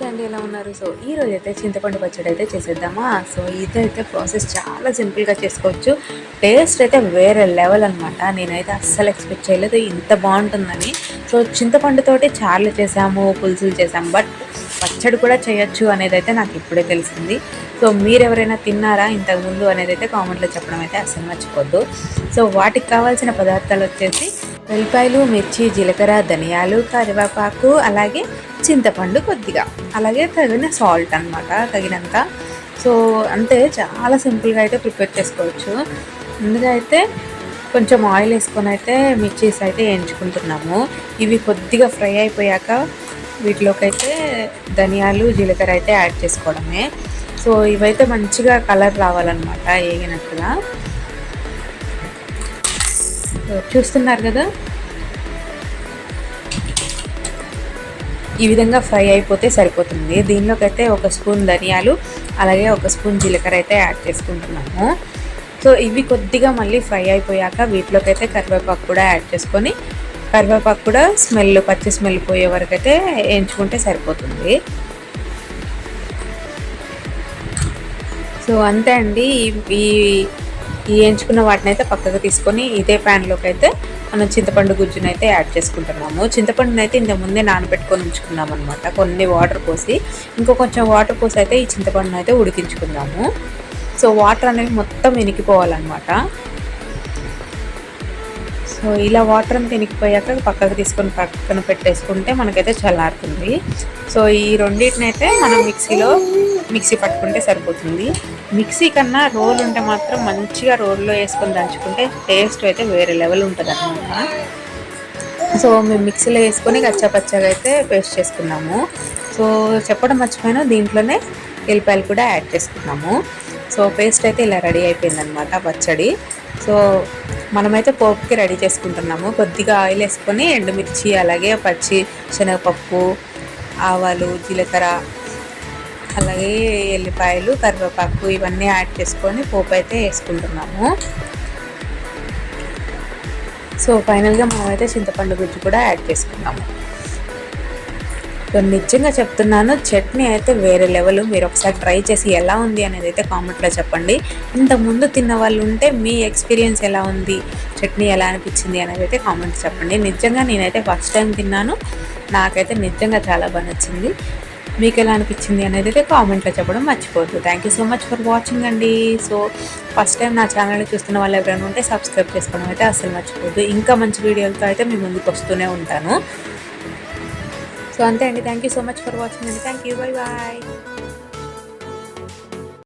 నమస్తే అండి ఎలా ఉన్నారు? సో ఈ రోజు అయితే చింతపండు పచ్చడి అయితే చేసేద్దామా? సో ఇదైతే ప్రాసెస్ చాలా సింపుల్గా చేసుకోవచ్చు. టేస్ట్ అయితే వేరే లెవెల్ అనమాట నేనైతే అస్సలు ఎక్స్పెక్ట్ చేయలేదు. ఇంత బాగుంటుందని. సో చింతపండుతోటి చార్లు చేసాము పులుసులు చేసాము బట్ పచ్చడి కూడా చేయొచ్చు అనేది అయితే నాకు ఇప్పుడే తెలిసింది. సో మీరు ఎవరైనా తిన్నారా ఇంతకుముందు అనేది అయితే కామెంట్లో చెప్పడం అయితే అస్సలు మర్చిపోద్దు. సో వాటికి కావాల్సిన పదార్థాలు వచ్చేసి వెల్లిపాయలు మిర్చి జీలకర్ర ధనియాలు కరివేపాకు అలాగే చింతపండు కొద్దిగా. అలాగే తగిన సాల్ట్ అనమాట తగినంత. సో అంతే చాలా సింపుల్గా అయితే ప్రిపేర్ చేసుకోవచ్చు. ముందుగా అయితే కొంచెం ఆయిల్ వేసుకొని అయితే మిర్చీస్ అయితే వేయించుకుంటున్నాము. ఇవి కొద్దిగా ఫ్రై అయిపోయాక వీటిలోకి అయితే ధనియాలు జీలకర్ర అయితే యాడ్ చేసుకోవడమే. సో ఇవైతే మంచిగా కలర్ రావాలన్నమాట వేగినట్టుగా. చూస్తున్నారు కదా? ఈ విధంగా ఫ్రై అయిపోతే సరిపోతుంది. దీనిలోకి అయితే ఒక స్పూన్ ధనియాలు అలాగే ఒక స్పూన్ జీలకర్ర అయితే యాడ్ చేసుకుంటున్నాము. సో ఇవి కొద్దిగా మళ్ళీ ఫ్రై అయిపోయాక వీటిలోకి అయితే కరివేపాకు కూడా యాడ్ చేసుకొని కరివేపాకు కూడా స్మెల్ పచ్చి స్మెల్ పోయే వరకు అయితే వేయించుకుంటే సరిపోతుంది. సో అంతే అండి. ఈ ఈ వేయించుకున్న వాటిని అయితే పక్కకు తీసుకొని ఇదే ప్యాన్లోకి అయితే మనం చింతపండు గుజ్జుని అయితే యాడ్ చేసుకుంటున్నాము. చింతపండుని అయితే ఇంత ముందే నానబెట్టుకొని ఉంచుకున్నాం అనమాట కొన్ని వాటర్ పోసి ఇంకో కొంచెం వాటర్ పోసి అయితే ఈ చింతపండుని అయితే ఉడికించుకుందాము. సో వాటర్ అనేవి మొత్తం వెనికిపోవాలన్నమాట సో ఇలా వాటర్ అంతా ఎనికిపోయాక పక్కకు తీసుకొని పక్కన పెట్టేసుకుంటే మనకైతే చల్లారుతుంది. సో ఈ రెండింటినైతే మనం మిక్సీలో మిక్సీ పట్టుకుంటే సరిపోతుంది. మిక్సీ కన్నా రోల్ ఉంటే మాత్రం మంచిగా రోల్లో వేసుకొని దంచుకుంటే టేస్ట్ అయితే వేరే లెవెల్ ఉంటుంది అనమాట సో మేము మిక్సీలో వేసుకొని కచ్చాపచ్చగా అయితే పేస్ట్ చేసుకున్నాము. సో చెప్పడం మర్చిపోయినా దీంట్లోనే ఎల్లిపాయలు కూడా యాడ్ చేసుకున్నాము. సో పేస్ట్ అయితే ఇలా రెడీ అయిపోయిందనమాట పచ్చడి. సో మనమైతే పోపుకి రెడీ చేసుకుంటున్నాము. కొద్దిగా ఆయిల్ వేసుకొని ఎండుమిర్చి అలాగే పచ్చి శనగపప్పు ఆవాలు జీలకర్ర అలాగే ఎల్లిపాయలు కరివేపాకు ఇవన్నీ యాడ్ చేసుకొని పోపు అయితే వేసుకుంటున్నాము. సో ఫైనల్గా మనమైతే చింతపండు గుజ్జు కూడా యాడ్ చేసుకున్నాము. నిజంగా చెప్తున్నాను చట్నీ అయితే వేరే లెవెల్. మీరు ఒకసారి ట్రై చేసి ఎలా ఉంది అనేది అయితే కామెంట్లో చెప్పండి. ఇంతకుముందు తిన్న వాళ్ళు ఉంటే మీ ఎక్స్పీరియన్స్ ఎలా ఉంది? చట్నీ ఎలా అనిపించింది అనేది అయితే కామెంట్ చెప్పండి. నిజంగా నేనైతే ఫస్ట్ టైం తిన్నాను. నాకైతే నిజంగా చాలా బాగా నచ్చింది. మీకు ఎలా అనిపించింది అనేది అయితే కామెంట్లో చెప్పడం మర్చిపోద్దు thank you so much for watching అండి. సో ఫస్ట్ టైం నా ఛానల్ చూస్తున్న వాళ్ళు ఎవరైనా ఉంటే సబ్స్క్రైబ్ చేసుకోవడం అయితే అసలు మర్చిపోద్దు ఇంకా మంచి వీడియోలతో అయితే మీ ముందుకు వస్తూనే ఉంటాను. సో అంతే అండి. Thank you so much for watching అండి. Thank you bye bye